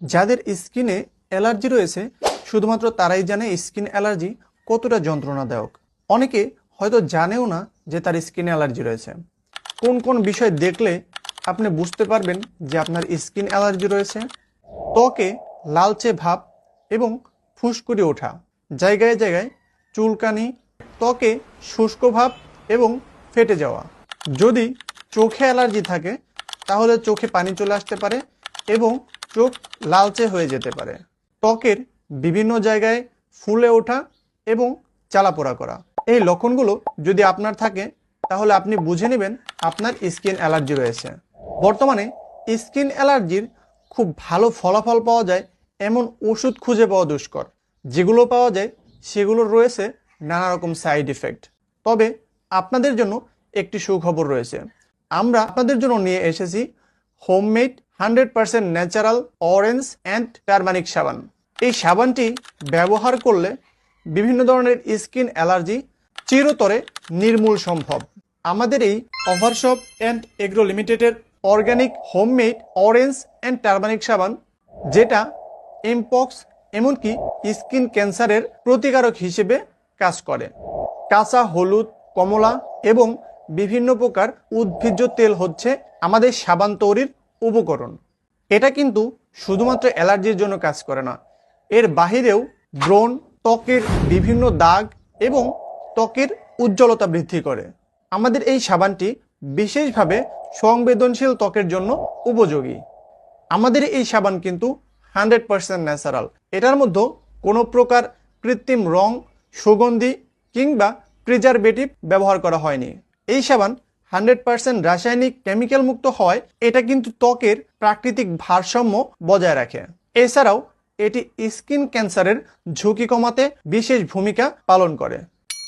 যাদের স্কিনে অ্যালার্জি রয়েছে, শুধুমাত্র তারাই জানে স্কিন অ্যালার্জি কতটা যন্ত্রণাদায়ক। অনেকে হয়তো জানেও না যে তার স্কিনে অ্যালার্জি রয়েছে। কোন কোন বিষয় দেখলে আপনি বুঝতে পারবেন যে আপনার স্কিন অ্যালার্জি রয়েছে। ত্বকে লালচে ভাব এবং ফুসকুড়ি ওঠা। জায়গায় জায়গায় চুলকানি, ত্বকে শুষ্ক ভাব এবং ফেটে যাওয়া। যদি চোখে অ্যালার্জি থাকে, তাহলে চোখে পানি চলে আসতে পারে এবং চোখ লালচে হয়ে যেতে পারে। ত্বকের বিভিন্ন জায়গায় ফুলে ওঠা এবং চালাপোড়া করা। এই লক্ষণগুলো যদি আপনার থাকে, তাহলে আপনি বুঝে নেবেন আপনার স্কিন অ্যালার্জি রয়েছে। বর্তমানে স্কিন অ্যালার্জির খুব ভালো ফলাফল পাওয়া যায় এমন ওষুধ খুঁজে পাওয়া দুষ্কর। যেগুলো পাওয়া যায়, সেগুলোর রয়েছে নানা রকম সাইড ইফেক্ট। তবে আপনাদের জন্য একটি সুখবর রয়েছে। আমরা আপনাদের জন্য নিয়ে এসেছি homemade hundred percent natural orange and turmeric সাবান। এই সাবানটি ব্যবহার করলে বিভিন্ন ধরনের স্কিন অ্যালার্জি চিরতরে নির্মূল সম্ভব। আমাদের এই ওভারশপ অ্যান্ড এগ্রো লিমিটেডের organic homemade orange and turmeric সাবান, যেটা এমপক্স এমনকি স্কিন ক্যান্সারের প্রতিকারক হিসেবে কাজ করে। কাঁচা, হলুদ, কমলা এবং বিভিন্ন প্রকার উদ্ভিজ্জ তেল হচ্ছে আমাদের সাবান তৈরির উপকরণ। এটা কিন্তু শুধুমাত্র অ্যালার্জির জন্য কাজ করে না, এর বাহিরেও ব্রণ ত্বকের বিভিন্ন দাগ এবং ত্বকের উজ্জ্বলতা বৃদ্ধি করে। আমাদের এই সাবানটি বিশেষভাবে সংবেদনশীল ত্বকের জন্য উপযোগী। আমাদের এই সাবান কিন্তু হান্ড্রেড পার্সেন্ট ন্যাচারাল। এটার মধ্যে কোনো প্রকার কৃত্রিম রং, সুগন্ধি কিংবা প্রিজারভেটিভ ব্যবহার করা হয়নি। এই সাবান হান্ড্রেড পার্সেন্ট রাসায়নিক কেমিক্যাল মুক্ত হওয়ায় এটা কিন্তু ত্বকের প্রাকৃতিক ভারসাম্য বজায় রাখে। এছাড়াও, এটি স্কিন ক্যান্সারের ঝুঁকি কমাতে বিশেষ ভূমিকা পালন করে।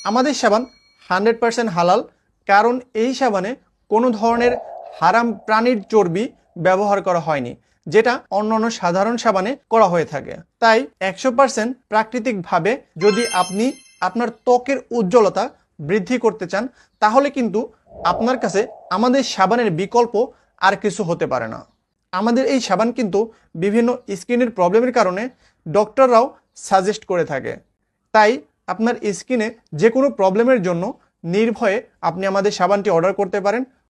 আমাদের সাবান হান্ড্রেড পার্সেন্ট হালাল, কারণ এই সাবানে কোনো ধরনের হারাম প্রাণীর চর্বি ব্যবহার করা হয়নি, যেটা অন্যান্য সাধারণ সাবানে করা হয়ে থাকে। তাই একশো পার্সেন্ট প্রাকৃতিকভাবে যদি আপনি আপনার ত্বকের উজ্জ্বলতা বৃদ্ধি করতে চান, তাহলে কিন্তু আপনার কাছে আমাদের সাবানের বিকল্প আর কিছু হতে পারে না। আমাদের এই সাবান কিন্তু বিভিন্ন স্কিনের প্রবলেমের কারণে ডক্টররাও সাজেস্ট করে থাকে। তাই আপনার স্কিনে যে কোনো প্রবলেমের জন্য নির্ভয়ে আপনি আমাদের সাবানটি অর্ডার করতে পারেন।